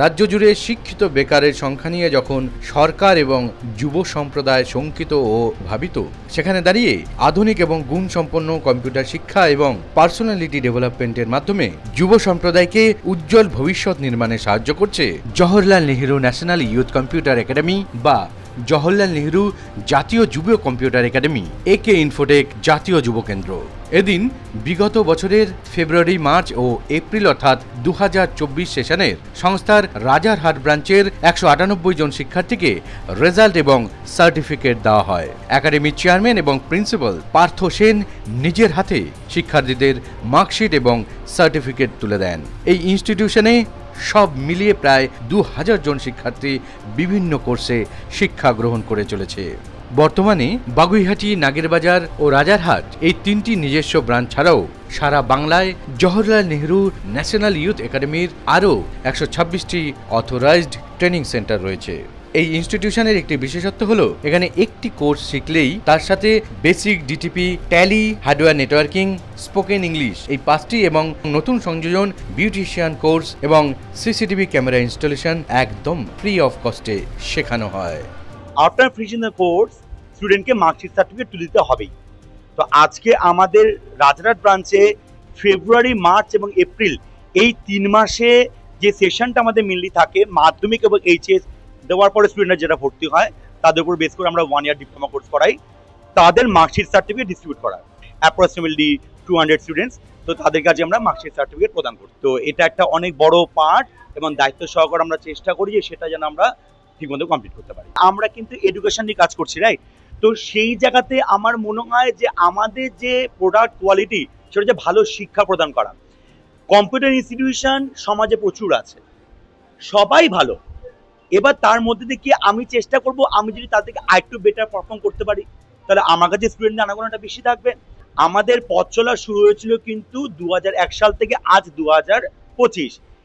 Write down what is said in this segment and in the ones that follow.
রাজ্য জুড়ে শিক্ষিত বেকারের সংখ্যা নিয়ে যখন সরকার এবং যুব সম্প্রদায় শঙ্কিত ও ভাবিত, সেখানে দাঁড়িয়ে আধুনিক এবং গুণসম্পন্ন কম্পিউটার শিক্ষা এবং পার্সোনালিটি ডেভেলপমেন্টের মাধ্যমে যুব সম্প্রদায়কে উজ্জ্বল ভবিষ্যৎ নির্মাণে সাহায্য করছে Jawaharlal Nehru National Youth Computer Academy বা জওহরলাল নেহরু জাতীয় যুব কম্পিউটার একাডেমি, একে ইনফোটেক জাতীয় যুব কেন্দ্র। এদিন বিগত বছরের ফেব্রুয়ারি, মার্চ ও এপ্রিল অর্থাৎ দু হাজার চব্বিশ সেশনের সংস্থার রাজারহাট ব্রাঞ্চের একশো আটানব্বই জন শিক্ষার্থীকে রেজাল্ট এবং সার্টিফিকেট দেওয়া হয়। একাডেমির চেয়ারম্যান এবং প্রিন্সিপাল পার্থ সেন নিজের হাতে শিক্ষার্থীদের মার্কশিট এবং সার্টিফিকেট তুলে দেন। এই ইনস্টিটিউশনে সব মিলিয়ে প্রায় দু হাজার জন শিক্ষার্থী বিভিন্ন কোর্সে শিক্ষা গ্রহণ করে চলেছে। বর্তমানে বাগুইহাটি, নাগেরবাজার ও রাজারহাট এই তিনটি নিজস্ব ব্রাঞ্চ ছাড়াও সারা বাংলায় জওহরলাল নেহরু ন্যাশনাল ইউথ একাডেমির আরও একশো ছাব্বিশটি অথরাইজড ট্রেনিং সেন্টার রয়েছে। এই ইনস্টিটিউশনের একটি বিশেষত্ব হলো, এখানে একটি কোর্স শিখলেই তার সাথে basic DTP Tally hardware networking spoken English এই পাঁচটি এবং নতুন সংযোজন বিউটিশিয়ান কোর্স এবং সিসিটিভি ক্যামেরা ইনস্টলেশন একদম ফ্রি অফ কস্টে শেখানো হয়। আফটার ফিনিশিং দ্য কোর্স স্টুডেন্টকে মার্কশিট সার্টিফিকেট তুলে দিতে হবেই। তো আজকে আমাদের রাজরাট ব্রাঞ্চে ফেব্রুয়ারি মার্চ এবং এপ্রিল এই তিন মাসে যে সেশনটা আমাদের মেনলি থাকে, মাধ্যমিক এবং এইচএস দেওয়ার পরে স্টুডেন্টরা যেটা ভর্তি হয়, তাদের উপর বেস করে আমরা ওয়ান ইয়ার ডিপ্লোমা কোর্স করাই। তাদের মার্কশিট সার্টিফিকেট ডিস্ট্রিবিউট করা অ্যাপ্রক্সিমেটলি টু হান্ড্রেড স্টুডেন্টস তো তাদের কাছে আমরা মার্কশিট সার্টিফিকেট প্রদান করি। তো এটা একটা অনেক বড় পার্ট এবং দায়িত্ব সহকারে আমরা চেষ্টা করি যে সেটা যেন আমরা ঠিকমতো কমপ্লিট করতে পারি। আমরা কিন্তু এডুকেশন নিয়ে কাজ করছি রাইট তো সেই জায়গাতে আমার মনে হয় যে আমাদের যে প্রোডাক্ট কোয়ালিটি সেটা যে ভালো শিক্ষা প্রদান করা। কম্পিউটার ইনস্টিটিউশন সমাজে প্রচুর আছে। সবাই ভালো। এবার তার মধ্যে কি আমি চেষ্টা করব, আমি যদি তার থেকে আরেকটু বেটার পারফর্ম করতে পারি? তাহলে আমার কাছে স্টুডেন্টদের আনাগোনাটা বেশি থাকবে। আমাদের পথ চলা শুরু হয়েছিল কিন্তু দু সাল থেকে আজ দু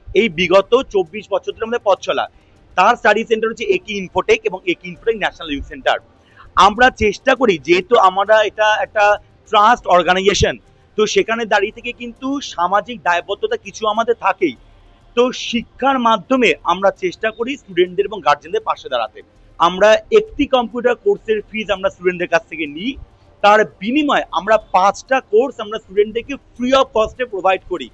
এই বিগত চব্বিশ বছর ধরে আমাদের পথ চলা। তার স্টাডি সেন্টার হচ্ছে একি ইনফোটেক এবং একি ইনফোটেক ন্যাশনাল ইউথ সেন্টার আমরা চেষ্টা করি, যেহেতু আমরা এটা একটা ট্রাস্ট অর্গানাইজেশন তো সেখানে দাঁড়িয়ে থেকে কিন্তু সামাজিক দায়বদ্ধতা কিছু আমাদের থাকেই। তো শিক্ষার মাধ্যমে আমরা চেষ্টা করি স্টুডেন্টদের এবং গার্জেনদের পাশে দাঁড়াতে। আমরা একটি কম্পিউটার কোর্সের ফিজ আমরা স্টুডেন্টদের কাছ থেকে নিই। তার বিনিময়ে আমরা পাঁচটা কোর্স আমরা স্টুডেন্টদেরকে ফ্রি অফ কস্টে প্রোভাইড করি।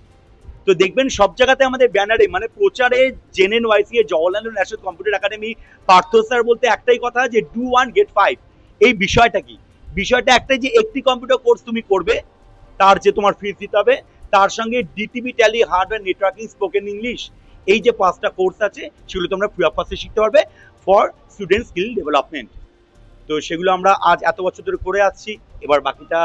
তো দেখবেন সব জায়গাতে আমাদের ব্যানারে মানে প্রচারে জেনেন ওয়াইসি এ Jawaharlal National Computer Academy Partha sir বলতে একটাই কথা যে ডু ওয়ান গেট ফাইভ এই বিষয়টা কি? বিষয়টা একটাই যে একটি কম্পিউটার কোর্স তুমি করবে, তার যে তোমার ফিজ দিতে হবে। তার সঙ্গে DTP Tally hardware networking spoken English এই যে পাঁচটা কোর্স আছে, সেগুলো তোমরা ফ্রি অফ কস্টে শিখতে পারবে ফর স্টুডেন্ট স্কিল ডেভেলপমেন্ট তো সেগুলো আমরা আজ এত বছর ধরে করে আসছি, এবার বাকিটা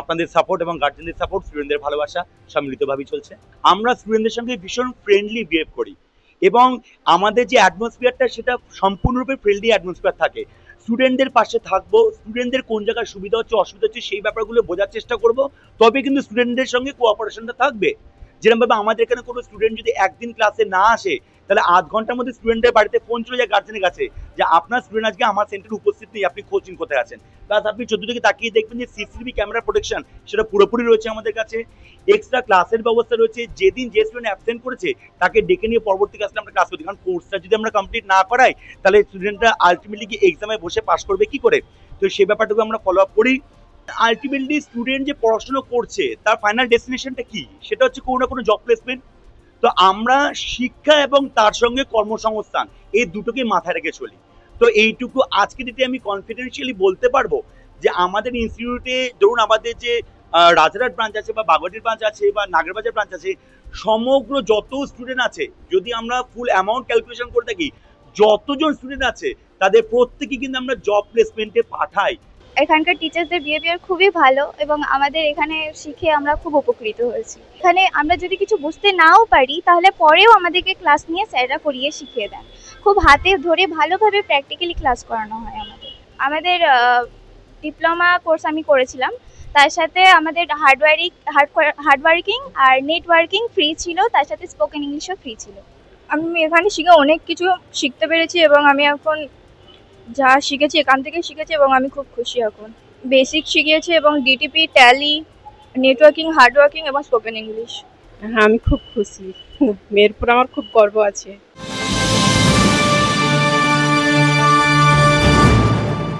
আপনাদের সাপোর্ট এবং গার্জেনদের সাপোর্ট স্টুডেন্টদের ভালোবাসা সম্মিলিতভাবেই চলছে। আমরা স্টুডেন্টদের সঙ্গে ভীষণ ফ্রেন্ডলি বিহেভ করি। এবং আমাদের যে অ্যাটমসফিয়ারটা সেটা সম্পূর্ণরূপে ফ্রেন্ডলি অ্যাটমসফিয়ার থাকে। স্টুডেন্টদের পাশে থাকব স্টুডেন্টদের কোন জায়গায় সুবিধা হচ্ছে, অসুবিধা হচ্ছে, সেই ব্যাপারগুলো বোঝার চেষ্টা করব। তবে কিন্তু স্টুডেন্টদের সঙ্গে কোঅপারেশনটা থাকবে। যেরকমভাবে আমাদের এখানে কোনো স্টুডেন্ট যদি একদিন ক্লাসে না আসে তাহলে আধ ঘণ্টার মধ্যে স্টুডেন্টের বাড়িতে ফোন চলে যায় গার্জেনের কাছে যে আপনার স্টুডেন্ট আজকে আমার সেন্টারে উপস্থিত নেই, আপনি কোচিং কোথায় আছেন? প্লাস আপনি চোদ্দ দিকে তাকিয়ে দেখবেন যে সিসিটিভি ক্যামেরা প্রোটেকশন সেটা পুরোপুরি রয়েছে আমাদের কাছে। এক্সট্রা ক্লাসের ব্যবস্থা রয়েছে, যেদিন যে স্টুডেন্ট অ্যাবসেন্ট করেছে, তাকে ডেকে নিয়ে পরবর্তী ক্লাসে আমরা ক্লাস করতে কারণ কোর্সটা যদি আমরা কমপ্লিট না করাই, তাহলে স্টুডেন্টরা আলটিমেটলি কি এক্সামে বসে পাস করবে কি করে? তো সেই ব্যাপারটুকু আমরা ফলো আপ করি। আলটিমেটলি স্টুডেন্ট যে পড়াশোনা করছে, তার ফাইনাল ডেস্টিনেশনটা কি? সেটা হচ্ছে কোনো না কোনো জব প্লেসমেন্ট তো আমরা শিক্ষা এবং তার সঙ্গে কর্মসংস্থান, এই দুটোকে মাথায় রেখে চলি। তো এইটুকু আজকে দিতে আমি কনফিডেন্সিয়ালি বলতে পারব যে আমাদের ইনস্টিটিউটে ধরুন আমাদের যে রাজারহাট ব্রাঞ্চ আছে বা বাগড়ির ব্রাঞ্চ আছে বা নাগরবাজার ব্রাঞ্চ আছে, সমগ্র যত স্টুডেন্ট আছে, যদি আমরা ফুল অ্যামাউন্ট ক্যালকুলেশন করে থাকি, যতজন স্টুডেন্ট আছে, তাদের প্রত্যেকে কিন্তু আমরা জব প্লেসমেন্টে পাঠাই। এখানকার টিচার্সদের বিহেভিয়ার খুবই ভালো এবং আমাদের এখানে শিখে আমরা খুব উপকৃত হয়েছি। এখানে আমরা যদি কিছু বুঝতে নাও পারি, তাহলে পরেও আমাদেরকে ক্লাস নিয়ে স্যাররা করিয়ে শিখিয়ে দেন। খুব হাতে ধরে ভালোভাবে প্র্যাকটিক্যালি ক্লাস করানো হয় আমাদের। আমাদের ডিপ্লোমা কোর্স আমি করেছিলাম। তার সাথে আমাদের হার্ডওয়ারিং হার্ডওয়ার্কিং আর নেটওয়ার্কিং ফ্রি ছিল। তার সাথে স্পোকেন ইংলিশও ফ্রি ছিল। আমি এখানে শিখে অনেক কিছু শিখতে পেরেছি এবং আমি এখন যা শিখেছি, এখান থেকে শিখেছি এবং আমি খুব খুশি এখন। বেসিক শিখিয়েছে এবং ডিটিপি ট্যালি নেটওয়ার্কিং হার্ডওয়ার্কিং এবং স্পোকেন ইংলিশ হ্যাঁ আমি খুব খুশি। মেয়ের আমার খুব গর্ব আছে।